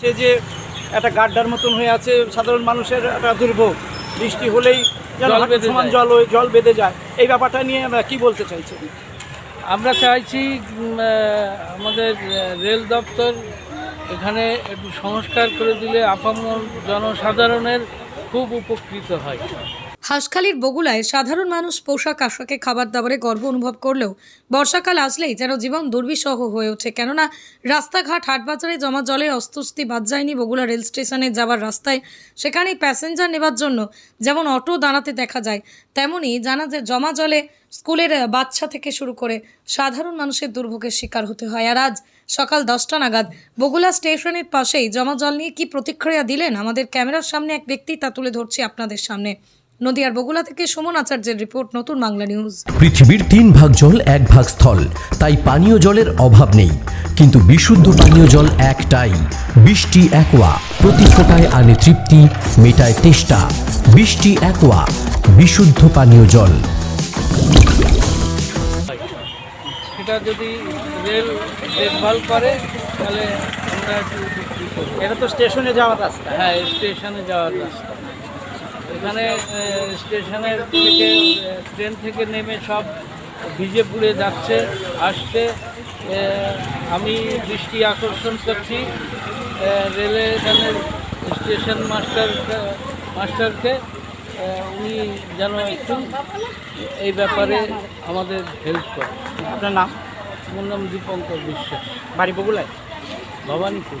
সে যে একটা গাড্ডার মতন হয়ে আছে সাধারণ মানুষের একটা দুর্ভোগ। বৃষ্টি হলেই সমান জল হয়ে- জল বেঁধে যায়। এই ব্যাপারটা নিয়ে আমরা কী বলতে চাইছি আমরা চাইছি আমাদের রেল দপ্তর এখানে একটু সংস্কার করে দিলে আপামর জনসাধারণের খুব উপকৃত হয়। হাঁসখালির বগুলায় সাধারণ মানুষ পোশাক আশাকে খাবার দাবারে গর্ব অনুভব করলেও বর্ষাকাল আসলেই যেন জীবন দুর্বিষহ হয়ে ওঠে। কেননা রাস্তাঘাট, হাটবাজারে জমা জলের অস্তুস্তি বাদ যায়নি বগুলা রেল স্টেশনে যাওয়ার রাস্তায়। সেখানে প্যাসেঞ্জার নেবার জন্য যেমন অটো দাঁড়াতে দেখা যায় তেমনই জানা যায় জমা জলে স্কুলের বাচ্চা থেকে শুরু করে সাধারণ মানুষের দুর্ভোগের শিকার হতে হয়। আর আজ সকাল দশটা নাগাদ বগুলা স্টেশনের পাশেই জমা জল নিয়ে কি প্রতিক্রিয়া দিলেন? আমাদের ক্যামেরার সামনে এক ব্যক্তি, তা তুলে ধরছি আপনাদের সামনে। নদিয়ার বগুলা থেকে সুমন আচার্যের রিপোর্ট নতুন বাংলা নিউজ। পৃথিবীর তিন ভাগ জল এক ভাগ স্থল তাই পানীয় জলের অভাব নেই। কিন্তু বিশুদ্ধ পানীয় জল একটাই বৃষ্টি একোয়া প্রতি ফোটায় আনে তৃপ্তি মেটায় তেষ্টা। বৃষ্টি একোয়া বিশুদ্ধ পানীয় জল। সেটা যদি রেল দেখভাল করে তাহলে আমরা। এটা তো স্টেশনে যাওয়ার রাস্তা। হ্যাঁ স্টেশনে যাওয়ার রাস্তা। এখানে স্টেশনের থেকে ট্রেন থেকে নেমে সব ভিজে পুড়ে যাচ্ছে আসছে। আমি দৃষ্টি আকর্ষণ করছি রেলে এখানে স্টেশন মাস্টার মাস্টারকে উনি যেন একটু এই ব্যাপারে আমাদের হেল্প করে আপনার নাম? আমার নাম দীপঙ্কর বিশ্বাস। বাড়ি বগুলায় ভবানীপুর।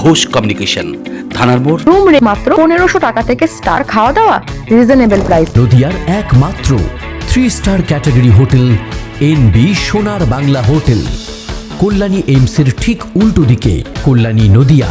ঘোষ কমিউনিকেশন থানার মোড়। রুম রে মাত্র পনেরোশো টাকা থেকে স্টার খাওয়া দাওয়া রিজনেবল প্রাইস নদিয়ার একমাত্র three star category hotel N B Sonar Bangla hotel Kalyani এইমসের ঠিক উল্টো দিকে কল্যাণী নদিয়া।